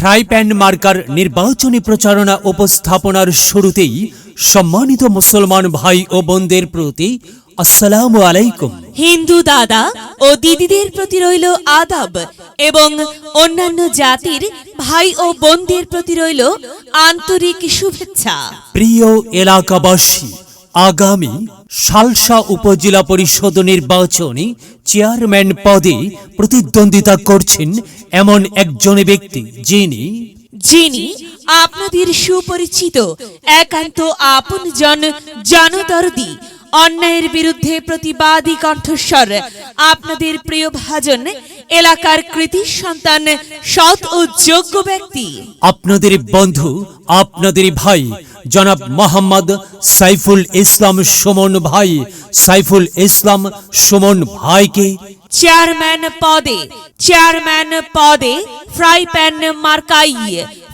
Fry pan marker নির্বাচনী প্রচারণা উপস্থাপনার শুরুতেই সম্মানিত মুসলমান ভাই ও বোনদের প্রতি আসসালাম আলাইকুম। হিন্দু দাদা ও দিদিদের প্রতি রইল আদাব এবং অন্যান্য জাতির ভাই ও বোনদের প্রতি রইল আন্তরিক শুভেচ্ছা। প্রিয় এলাকাবাসী আগামী সালসা উপজেলা পরিষদ নির্বাচনে চেয়ারম্যান পদে প্রতিদ্বন্দ্বিতা করছেন এমন একজন ব্যক্তি, যিনি যিনি আপনাদের সুপরিচিত, একান্ত আপনজন, জনদরদি, অন্যায়ের বিরুদ্ধে প্রতিবাদী কণ্ঠস্বর, আপনাদের প্রিয় ভাজন এলাকার কৃতি সন্তান সৎ ও যোগ্য ব্যক্তি। আপনাদের বন্ধু আপনাদের ভাই জনাব মোহাম্মদ সাইফুল ইসলাম সুমন ভাই। সাইফুল ইসলাম সুমন ভাইকে চেয়ারম্যান পদে চেয়ারম্যান পদে ফ্রাই প্যান মার্কাই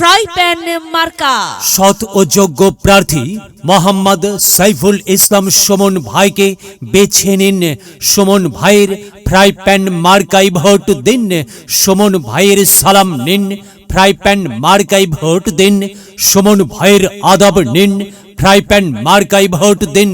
ফ্রাই ও যোগ্য প্রার্থী মোহাম্মদ সাইফুল ইসলাম সুমন ভাইকে বেছে নিন। সুমন ভাইয়ের ফ্রাই প্যান মার্কাই ভোট দিন। সুমন ভাইয়ের সালাম নিন। ফ্রাই প্যান মার্কাই ভোট দিন। সুমন ভাইয়ের আদব নিন। ফ্রাই প্যান মার্কাই ভোট দিন।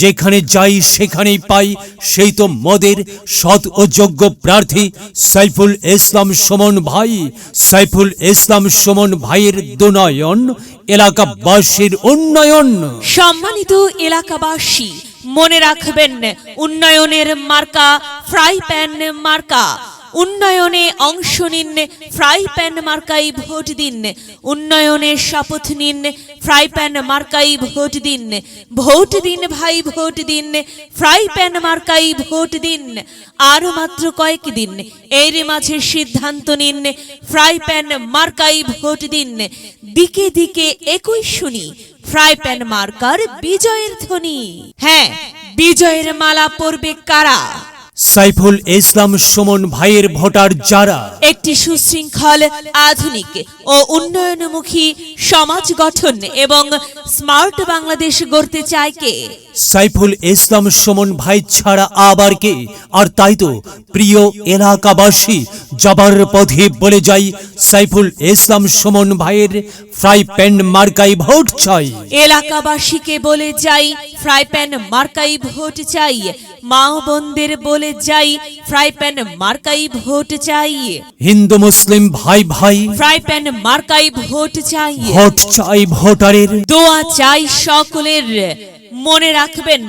যেখানে যাই, সেখানেই পাই। সেই তো মদের সৎ ও যোগ্য প্রার্থী সাইফুল ইসলাম সুমন ভাই। সাইফুল ইসলাম সুমন ভাইয়ের দুনয়ন, এলাকাবাসীর উন্নয়ন। সম্মানিত এলাকাবাসী, মনে রাখবেন, উন্নয়নের মার্কা, ফ্রাই প্যান মার্কা। উন্নয়নে অংশ নিন, ফ্রাই প্যান মার্কাই ভোট দিন। উন্নয়নের শপথ নিন, ফ্রাই প্যান মার্কাই ভোট দিন। ভোট দিন ভাই, ভোট দিন, ফ্রাই প্যান মার্কাই ভোট দিন। আরও মাত্র কয়েক দিন, এর মাঝে সিদ্ধান্ত নিন, ফ্রাই প্যান মার্কাই ভোট দিন। দিকে দিকে একই শুনি, ফ্রাই প্যান মার্কার বিজয়ের ধ্বনি। হ্যাঁ বিজয়ের মালা পরবে কারা? সাইফুল ইসলাম সুমন ভাইয়ের ভোটার যারা। একটি সুশৃঙ্খল আধুনিক ও উন্নয়নমুখী সমাজ গঠন এবং স্মার্ট বাংলাদেশ গড়তে চায় কে? সাইফুল ইসলাম সুমন ভাই ছাড়া আবার কে? আর তাই তো প্রিয় এলাকাবাসী যাবার পথে বলে যাই সাইফুল ইসলাম সুমন ভাইয়ের ফ্রাই প্যান মার্কাই ভোট চাই। এলাকাবাসীকে বলে যাই ফ্রাই প্যান মার্কাই ভোট চাই। মা বোনদের বলে যাই ফ্রাই প্যান মার্কাই ভোট চাই। হিন্দু মুসলিম ভাই ভাই ফ্রাই প্যান মার্কাই ভোট চাই। ভোট চাই ভোটারের। দোয়া চাই সকলের। মনে রাখবেন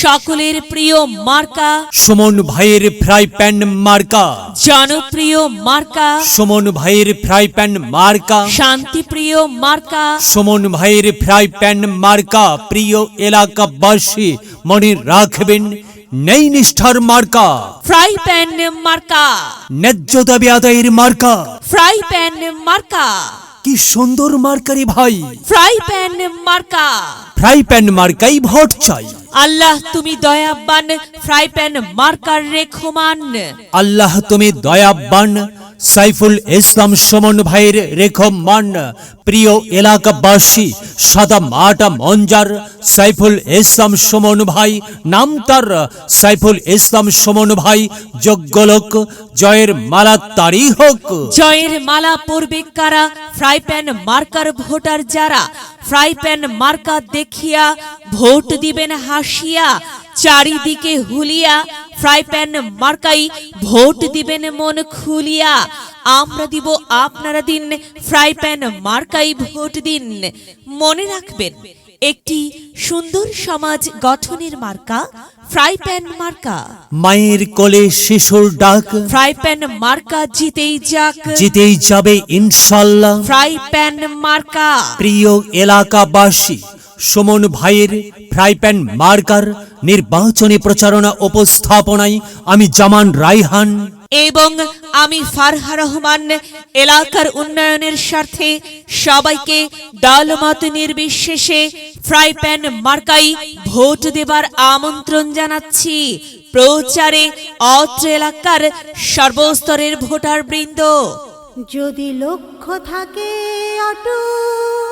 সকলের প্রিয় মার্কা। সুমন ভাইয়ের ফ্রাই প্যান মার্কা। জনপ্রিয় মার্কা। সুমন ভাইয়ের ফ্রাই প্যান মার্কা। শান্তিপ্রিয় মার্কা। সুমন ভাইয়ের ফ্রাই প্যান মার্কা। প্রিয় এলাকাবাসী মনে রাখবেন নেই নিষ্ঠার মার্কা। ফ্রাই প্যান মার্কা। ন্যায্য দাবি আদায়ের মার্কা। ফ্রাই প্যান মার্কা। কি সুন্দর মার্কারি ভাই। ফ্রাই প্যান মার্কা। ফ্রাই প্যান মার্কাই ভোট চাই। আল্লাহ তুমি দয়াবান ফ্রাই প্যান মার্কার রেখমান। আল্লাহ তুমি দয়াবান সাইফুল ইসলাম সুমন ভাইয়ের রেখমান প্রিয় এলাকাবাসী, সাদা মাটা মঞ্জার সাইফুল ইসলাম সুমন ভাই, নাম তার সাইফুল ইসলাম সুমন ভাই, যোগ্য লোক, জয়ের মালা তারই হোক। জয়ের মালা পূর্বে কারা? ফ্রাই প্যান মার্কার ভোটার যারা? ফ্রাই প্যান মার্কা দেখিয়া ভোট দিবেন হাসিয়া, চারিদিকে হুলিয়া ফ্রাই প্যান মার্কাই ভোট দিবেন মন খুলিয়া। আমরা দিব আপনারা দিন ফ্রাই প্যান মার্কাই ভোট দিন। মনে রাখবেন একটি সুন্দর সমাজ গঠনের মার্কা ফ্রাই প্যান মার্কা। মায়ের কোলে শিশুর ডাক। ফ্রাই প্যান মার্কা জিতেই যাক। জিতেই যাবে ইনশাল্লাহ। ফ্রাই প্যান মার্কা। প্রিয় এলাকাবাসী সুমন ভাইয়ের ফ্রাই প্যান মার্কার নির্বাচনী প্রচারণা উপস্থাপনায় আমি জামান রাইহান এবং আমি ফারহা রহমান এলাকার উন্নয়নের স্বার্থে সবাইকে দলমত নির্বিশেষে ফ্রাই প্যান মার্কাই ভোট দেবার আমন্ত্রণ জানাচ্ছি। প্রচারে অত্র এলাকার সর্বস্তরের ভোটার বৃন্দ যদি লক্ষ্য থাকে অটুট